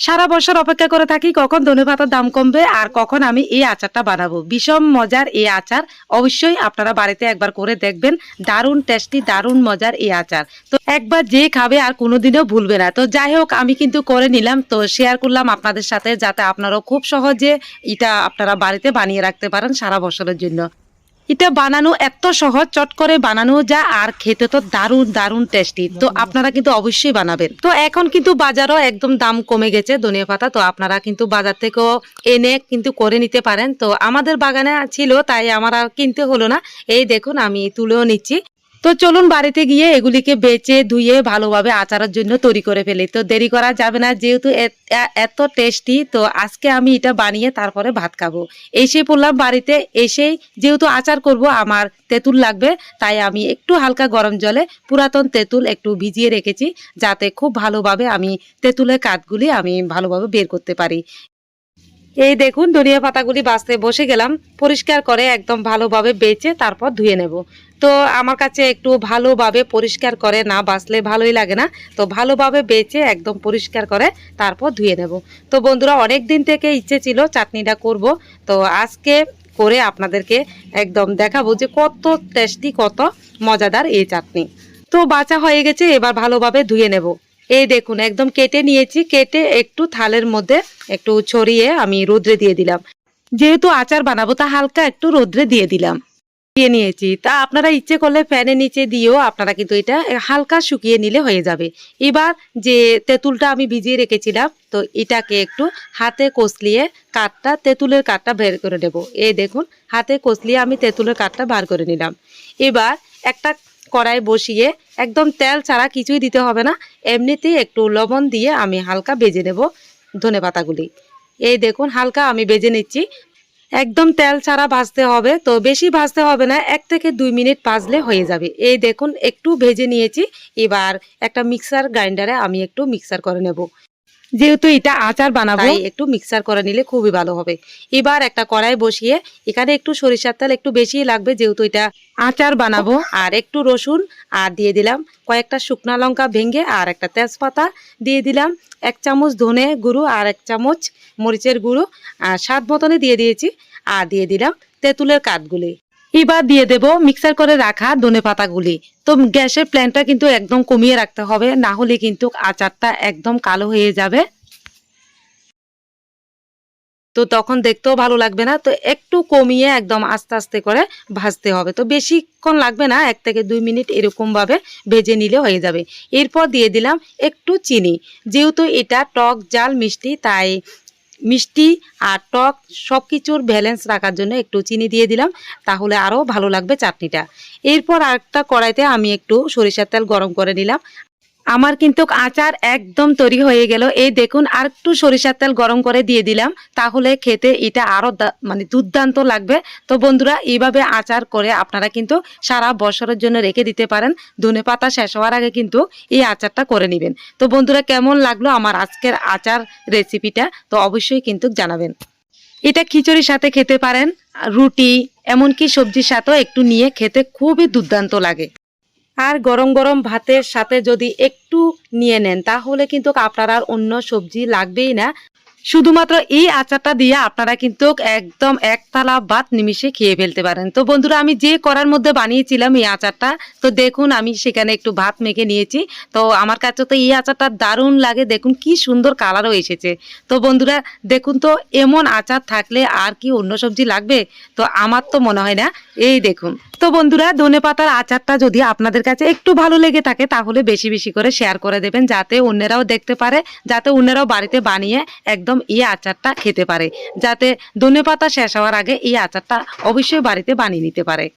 সারা বছর অপেক্ষা করে থাকি কখন ধনে পাতার দাম কমবে আর কখন আমি এই আচারটা বানাবো। ভীষণ মজার এই আচার। অবশ্যই আপনারা বাড়িতে একবার করে দেখবেন। দারুণ টেস্টি দারুণ মজার এই আচার। তো একবার যে খাবে আর কোনোদিনও ভুলবে না। তো যাই হোক, আমি কিন্তু করে নিলাম। তো শেয়ার করলাম আপনাদের সাথে যাতে আপনারাও খুব সহজে এটা আপনারা বাড়িতে বানিয়ে রাখতে পারেন সারা বছরের জন্য। এটা বানানো এত সহজ, চট করে বানানো যা আর খেতে তো দারুণ দারুণ টেস্টি তো আপনারা কিন্তু অবশ্যই বানাবেন। তো এখন কিন্তু বাজারও একদম দাম কমে গেছে ধনিয়া পাতা, তো আপনারা কিন্তু বাজার থেকেও এনে কিন্তু করে নিতে পারেন। তো আমাদের বাগানে ছিল, তাই আমার আর কিনতে হলো না। এই দেখুন, আমি তুলেও নিচ্ছি। তো চলুন বাড়িতে গিয়ে এগুলিকে বেচে, ধুয়ে ভালোভাবে আচারের জন্য তৈরি করে ফেলি। তো দেরি করা যাবে না, যেহেতু এত টেস্টি তো আজকে আমি এটা বানিয়ে তারপরে ভাত খাব। এসে পড়লাম বাড়িতে, এসেই যেহেতু আচার করব, আমার তেঁতুল লাগবে, তাই আমি একটু হালকা গরম জলে পুরাতন তেঁতুল একটু ভিজিয়ে রেখেছি, যাতে খুব ভালোভাবে আমি তেঁতুলের কাঠগুলি আমি ভালোভাবে বের করতে পারি। এই দেখুন, ধনিয়া পাতাগুলি বাঁচতে বসে গেলাম। পরিষ্কার করে একদম ভালোভাবে বেচে তারপর ধুয়ে নেব। তো আমার কাছে একটু ভালোভাবে পরিষ্কার করে না বাঁচলে ভালোই লাগে না। তো ভালোভাবে বেচে একদম পরিষ্কার করে তারপর ধুয়ে নেব। তো বন্ধুরা অনেক দিন থেকে ইচ্ছে ছিল চাটনিটা করব। তো আজকে করে আপনাদেরকে একদম দেখাবো যে কত টেস্টি, কত মজাদার এই চাটনি। তো বাঁচা হয়ে গেছে, এবার ভালোভাবে ধুয়ে নেব। এই দেখুন, একদম কেটে নিয়েছি। কেটে একটু থালের মধ্যে একটু ছড়িয়ে আমি রোদ্রে দিয়ে দিলাম। যেহেতু আচার বানাবো, তা হালকা একটু রোদ্রে দিয়ে দিলাম। দিয়ে নিয়েছি। তা আপনারা ইচ্ছে করলে ফ্যানের নিচে দিয়েও আপনারা কিন্তু এটা হালকা শুকিয়ে নিলে হয়ে যাবে। এবার যে তেঁতুলটা আমি ভিজিয়ে রেখেছিলাম, তো এটাকে একটু হাতে কষলিয়ে কাঠটা, তেঁতুলের কাঠটা বের করে নেব। এই দেখুন, হাতে কষলিয়ে আমি তেঁতুলের কাঠটা বার করে নিলাম। এবার একটা কড়াই বসিয়ে একদম তেল ছাড়া কিছুই দিতে হবে না। এমনিতেই একটু লবণ দিয়ে আমি হালকা ভেজে নেব ধনে পাতাগুলি। এই দেখুন, হালকা আমি বেজে নিচ্ছি। একদম তেল ছাড়া ভাজতে হবে, তো বেশি ভাজতে হবে না, এক থেকে দুই মিনিট ভাজলে হয়ে যাবে। এই দেখুন, একটু ভেজে নিয়েছি। এবার একটা মিক্সার গ্রাইন্ডারে আমি একটু মিক্সার করে নেব। যেহেতু এটা আচার বানাবো একটু মিক্সার করে নিলে খুবই ভালো হবে। এবার একটা কড়াই বসিয়ে এখানে একটু সরিষার তেল একটু বেশি লাগবে যেহেতু এটা আচার বানাবো। আর একটু রসুন আর দিয়ে দিলাম কয়েকটা শুকনা লঙ্কা ভেঙে আর একটা তেজপাতা দিয়ে দিলাম এক চামচ ধনে গুঁড়ো আর এক চামচ মরিচের গুঁড়ো আর স্বাদ মতনে দিয়ে দিয়েছি আর দিয়ে দিলাম তেঁতুলের কাঠগুলি। এবার দিয়ে দেব মিক্সার করে রাখা ধনে পাতাগুলি। তো গ্যাসের প্ল্যানটা কিন্তু একদম কমিয়ে রাখতে হবে, না হলে কিন্তু আচারটা একদম কালো হয়ে যাবে। তো তখন দেখতেও ভালো লাগবে না, তো একটু কমিয়ে একদম আস্তে আস্তে করে ভাজতে হবে। তো বেশিক্ষণ লাগবে না, এক থেকে দুই মিনিট এরকম ভাবে ভেজে নিলে হয়ে যাবে। এরপর দিয়ে দিলাম একটু চিনি। যেহেতু এটা টক, জাল, মিষ্টি, তাই মিষ্টি আর টক সব কিছুর ব্যালেন্স রাখার জন্য একটু চিনি দিয়ে দিলাম, তাহলে আরও ভালো লাগবে চাটনিটা। এরপর আরেকটা কড়াইতে আমি একটু সরিষার তেল গরম করে নিলাম। আমার কিন্তু আচার একদম তৈরি হয়ে গেল। এই দেখুন, আর একটু সরিষার তেল গরম করে দিয়ে দিলাম, তাহলে খেতে এটা আরও দা- মানে দুর্দান্ত লাগবে। তো বন্ধুরা, এইভাবে আচার করে আপনারা কিন্তু সারা বছরের জন্য রেখে দিতে পারেন। ধনে পাতা শেষ হওয়ার আগে কিন্তু এই আচারটা করে নেবেন। তো বন্ধুরা, কেমন লাগল আমার আজকের আচার রেসিপিটা? তো অবশ্যই কিন্তু জানাবেন। এটা খিচুড়ির সাথে খেতে পারেন, রুটি, এমনকি সবজির সাথেও একটু নিয়ে খেতে খুবই দুর্দান্ত লাগে। আর গরম গরম ভাতের সাথে যদি একটু নিয়ে নেন, তাহলে কিন্তু আপনার আর অন্য সবজি লাগবেই না। শুধুমাত্র এই আচারটা দিয়ে আপনারা কিন্তু একদম একতলা ভাত নিমিশে খেয়ে ফেলতে পারেন। তো বন্ধুরা, আমি যে করার মধ্যে বানিয়েছিলাম এই আচারটা, তো দেখুন আমি সেখানে একটু ভাত মেখে নিয়েছি। তো আমার কাছে তো এই আচারটা দারুণ লাগে, দেখুন কি সুন্দর কালারও এসেছে। তো বন্ধুরা, দেখুন তো, এমন আচার থাকলে আর কি অন্য সবজি লাগবে? তো আমার তো মনে হয় না। এই দেখুন। তো বন্ধুরা, ধনে পাতার আচারটা যদি আপনাদের কাছে একটু ভালো লেগে থাকে, তাহলে বেশি বেশি করে শেয়ার করে দেবেন, যাতে অন্যেরাও দেখতে পারে, যাতে অন্যেরাও বাড়িতে বানিয়ে একদম এই আচারটা খেতে পারে, যাতে ধনে পাতা শেষ হওয়ার আগে এই আচারটা অবশ্যই বাড়িতে বানিয়ে নিতে পারে।